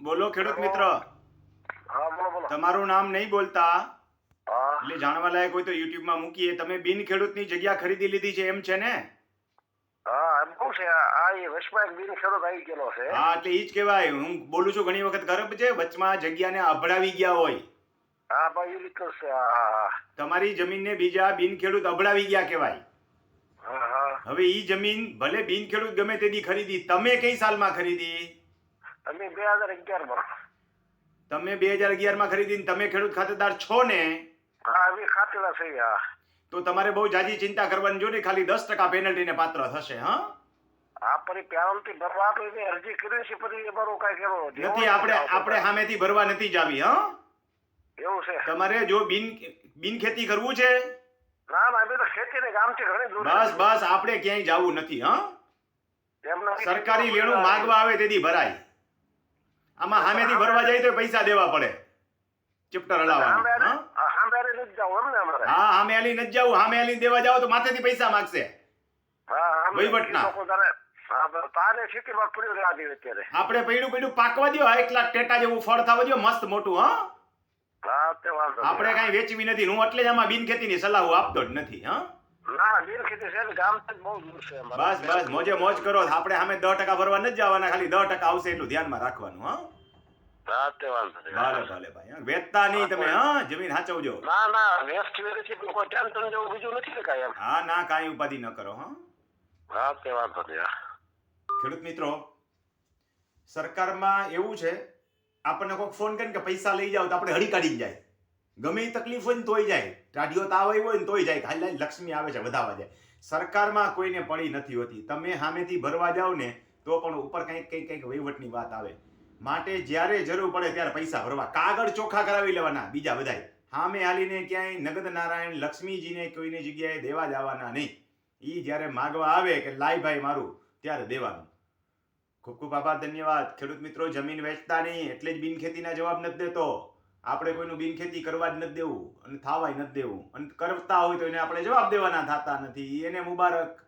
બોલો ખેડૂત મિત્ર. હા બોલો બોલો. તમારું નામ નહીં બોલતા. એટલે જાણવા લાયક હોય તો યુટ્યુબમાં મૂકીએ. તમે બિન ખેડૂતની જગ્યા ખરીદી લીધી છે એમ છે ને? હા એમ કહું છે આ આ એ વચમાં બિન ખેડૂત આવી ગયેલો છે. હા એટલે ઈ જ કહેવાય. હું બોલું છું ઘણી વખત ગરબ છે વચમાં જગ્યાને અભડાવી ગયા હોય. હા ભાઈ છે તમારી જમીનને બીજા બિન ખેડૂત અભડાવી ગયા કહેવાય. હવે ઈ જમીન ભલે બિન ખેડૂત ગમે તેથી ખરીદી તમે કઈ સાલમાં ખરીદી? અમે બે હજાર અગિયારમાં. તમે બે હજાર અગિયારમાં ખરીદીને તમે ખેડૂત ખાતેદાર છો ને? હા અમે ખાતેલા છે હા. તો તમારે બહુ જાજી ચિંતા કરવાની જો ને ખાલી દસ ટકા પેનલ્ટીને પાત્ર થશે હા? આ પરી પેનલ્ટી ભરવા તો એને અરજી કરી છે પછી એ બરો કાંઈ કેવો નથી. આપણે આપણે સામેથી ભરવા નથી જાવી હા? એવું છે. તમારે જો બિન બિન ખેતી કરવું છે? ના ના અમે તો ખેતી ને ગામથી ઘણી દૂર બસ બસ આપણે ક્યાંય જવું નથી હા? સરકારી લેણું માગવા આવે તેથી ભરાય. આમાં સામેથી ભરવા જાય તો પૈસા દેવા પડે. ચેપ્ટર હલાવવાની હા? ને સામે આલી નથી જવું સામે આલી દેવા જાવ તો માથેથી પૈસા માગશે. વહીવટના. દે આપણે પૈડું પૈડું પાકવા દ્યો. એક લાખ ટેટા જેવું ફળ થવા દ્યો. મસ્ત મોટું હા? આપણે કઈ વેચવી નથી. હું એટલે જ આમાં બિન ખેતીની સલાહ આપતો જ નથી હા? ના ખેતી ને. બસ બસ. મોજે મોજ કરો. આપણે સામે દસ ટકા ભરવા નથી જવાના. ખાલી દસ ટકા આવશે એટલું ધ્યાનમાં રાખવાનું હા. ભલે ભલે ભાઈ વેચતા નહીં તમે હા જમીન હાચવજો. ના ના વેસ્ટ વેરેથી પણ કોઈ ટેન્શન જેવું બીજું નથી કાંઈ એમ. હા ના કાંઈ ઉપાધિ ન કરો હા. હા તે વાંધો નહીં ખેડૂત મિત્રો સરકારમાં એવું છે આપણને કોઈક ફોન કરીને કે પૈસા લઈ જાઓ તો આપણે હળી કાઢી જાય. ગમે એ તકલીફ હોય ને તોય જાય. ટાઢીઓ તાવ આવ્યો હોય ને તોય જાય. ખાલી લક્ષ્મી આવે છે વધાવા જાય. સરકારમાં કોઈને પડી નથી હોતી. તમે સામેથી ભરવા જાઓ ને તો પણ ઉપર કંઈક કંઈક કંઈક વહીવટની વાત આવે. માટે જ્યારે જરૂર પડે ત્યારે પૈસા ભરવા. કાગળ ચોખ્ખા કરાવી લેવાના બીજા બધાય સામે હાલીને ક્યાંય નગદ નારાયણ લક્ષ્મીજીને કોઈની જગ્યાએ દેવા જવાના નહીં. એ જ્યારે માગવા આવે કે લાય ભાઈ મારું, ત્યારે દેવાનું. ખૂબ ખૂબ આભાર, ધન્યવાદ. ખેડૂત મિત્રો, જમીન વેચતા નહીં, એટલે જ બિનખેતીના જવાબ નથી દેતો. આપણે કોઈનું બિનખેતી કરવા જ નથી દેવું અને થાવાય નથી દેવું. અને કરતા હોય તો એને આપણે જવાબ દેવાના થતા નથી. એને મુબારક.